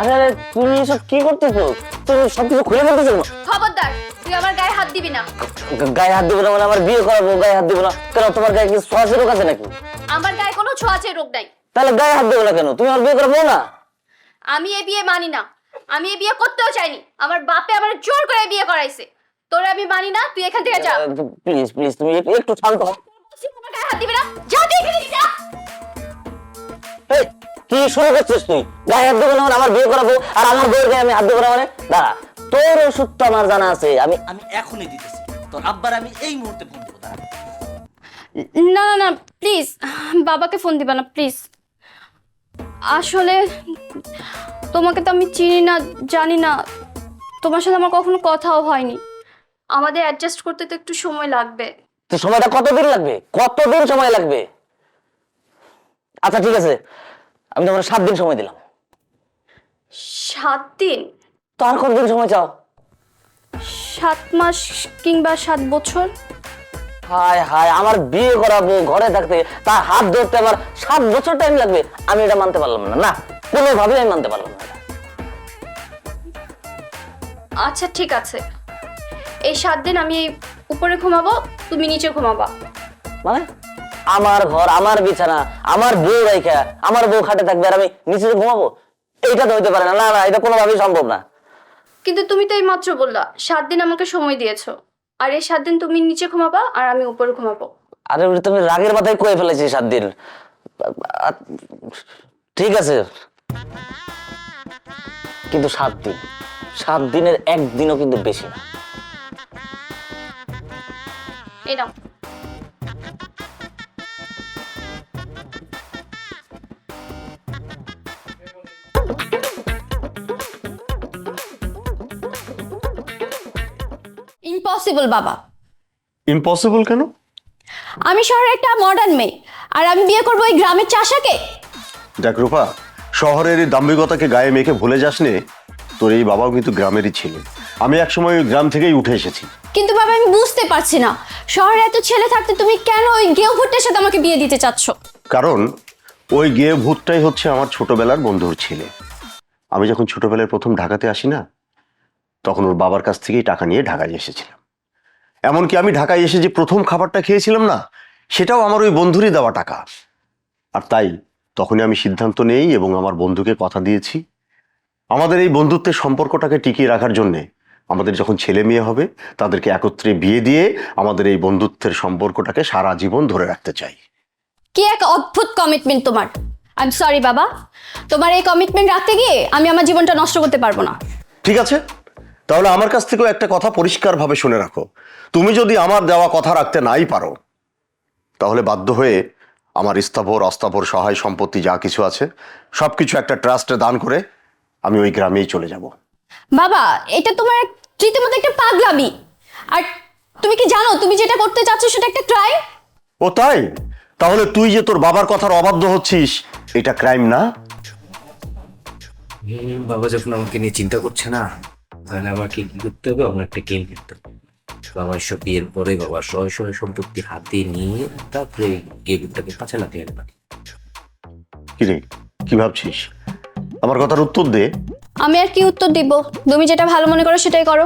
আরে আরে তুমি এসব কি করতেছো? তুমি সবকিছু খুলে ফেলতেছো কেন? খবরদার তুই আমার গায়ে হাত দিবি না। গা- গায়ে হাত দিবো না মানে আমার বিয়ে করাবো গায়ে হাত দিবো না। কেন তোমার গায়ে কি সোয়াশি রোগ আছে নাকি? আমার গায়ে কোনো ছোঁয়াচে রোগ নাই। তাহলে গায়ে হাত দেবো না কেন? তুমি আমার বিয়ে করাবো না? আমি এ বিয়ে মানি না। আমি এ বিয়ে করতেও চাইনি। আমার বাপে আমার জোর করে বিয়ে করাইছে। তোরে আমি মানি না তুই এখান থেকে যা। প্লিজ প্লিজ তুমি একটু- একটু শান্ত হও। বলছি, আমার গায়ে হাত দিবি না? কি শুরু করছিস তুই? গায়ে হাত দেবো না আমার বিয়ে করাবো আর আমার বউয়ের গায়ে আমি হাত দেবো না মানে দাঁড়া তোর ওষুধ তো আমার জানা আছে আমি আমি এখনই দিতেছি। তোর আব্বার আমি এই মুহূর্তে ফোন দেবো দাঁড়া। না না না প্লিজ বাবাকে ফোন দিবা না প্লিজ আসলে তোমাকে তো আমি চিনি না জানি না। তোমার সাথে আমার কখনো কথাও হয়নি। আমাদের অ্যাডজাস্ট করতে তো একটু সময় লাগবে। তো সময়টা কতদিন লাগবে? কতদিন সময় লাগবে? আচ্ছা ঠিক আছে। আমি তোমার সাত দিন সময় দিলাম। সাত দিন? তো আর কতদিন সময় চাও? সাত মাস কিংবা সাত বছর? হায় হায় আমার বিয়ে করাবো ঘরে থাকতে তার হাত ধরতে আমার সাত বছর টাইম লাগবে। আমি এটা মানতে পারলাম না না কোনোভাবে আমি মানতে পারলাম না। আচ্ছা ঠিক আছে। এই সাত দিন আমি উপরে ঘুমাবো তুমি নিচে ঘুমাবা। মানে? আমার ঘর আমার বিছানা আমার বউ রাইখা আমার বউ খাটে থাকবে আর আমি নিচে ঘুমাবো এইটা তো হইতে পারে না। না না এটা কোনোভাবেই সম্ভব না। কিন্তু তুমি তো এই মাত্র বললা সাত দিন আমাকে সময় দিয়েছ। আর এই সাত দিন তুমি নিচে ঘুমাবা আর আমি উপরে ঘুমাবো। আরে তুমি রাগের মাথায় কয়ে ফেলেছি সাত দিন। ঠিক আছে। কিন্তু সাত দিন সাত দিনের একদিনও কিন্তু বেশি না। এই নাও। ইম্পসিবল বাবা। ইম্পসিবল কেন? আমি শহরের একটা মডার্ন মেয়ে আর আমি বিয়ে করব ওই গ্রামের চাষাকে। দেখ রূপা শহরের এই দাম্ভিকতাকে গায়ে মেখে ভুলে যাস নে তোর এই বাবাও কিন্তু গ্রামেরই ছিল। আমি একসময় ওই গ্রাম থেকেই উঠে এসেছি। কিন্তু বাবা আমি বুঝতে পারছি না। শহরে এত ছেলে থাকতে তুমি কেন ওই গেউ ভুট্টের সাথে আমাকে বিয়ে দিতে চাচ্ছ? কারণ ওই গেয়ে ভূতটাই হচ্ছে আমার ছোটবেলার বন্ধুর ছেলে। আমি যখন ছোটবেলায় প্রথম ঢাকাতে আসি না তখন ওর বাবার কাছ থেকেই টাকা নিয়ে ঢাকায় এসেছিলাম। এমনকি আমি ঢাকায় এসে যে প্রথম খাবারটা খেয়েছিলাম না সেটাও আমার ওই বন্ধুরই দেওয়া টাকা। আর তাই তখনই আমি সিদ্ধান্ত নেই এবং আমার বন্ধুকে কথা দিয়েছি। আমাদের এই বন্ধুত্বের সম্পর্কটাকে টিকিয়ে রাখার জন্যে আমাদের যখন ছেলে মেয়ে হবে তাদেরকে একত্রে বিয়ে দিয়ে আমাদের এই বন্ধুত্বের সম্পর্কটাকে সারা জীবন ধরে রাখতে চাই। কি এক অদ্ভুত কমিটমেন্ট তোমার। আই এম সরি বাবা। তোমার এই কমিটমেন্ট রাখতে গিয়ে আমি আমার জীবনটা নষ্ট করতে পারব না। ঠিক আছে? তাহলে আমার কাছ থেকেও একটা কথা পরিষ্কারভাবে শুনে রাখো। তুমি যদি আমার দেওয়া কথা রাখতে নাই পারো তাহলে বাধ্য হয়ে আমার স্থাবর অস্থাবর সহায় সম্পত্তি যা কিছু আছে সব কিছু একটা ট্রাস্টে দান করে আমি ওই গ্রামেই চলে যাব। বাবা এটা তোমার রীতিমতো একটা পাগলামি। আর তুমি কি জানো তুমি যেটা করতে চাচ্ছ সেটা একটা ক্রাইম? ও তাই? তাহলে তুই যে তোর বাবার কথার অবাধ্য হচ্ছিস এটা ক্রাইম না? বাবা যখন আমাকে নিয়ে চিন্তা করছে না তাহলে আমাকে কি করতে হবে? আমার একটা গেম খেলতে হবে। বাবার সব বিয়ের পরে বাবার সয় সয় সম্পত্তি হাতে নিয়ে তারপরে গেমটাকে পাশে লাগিয়ে দেবে। কিরে কি ভাবছিস? আমার কথার উত্তর দে। আমি আর কি উত্তর দিব? তুমি যেটা ভালো মনে করো সেটাই করো।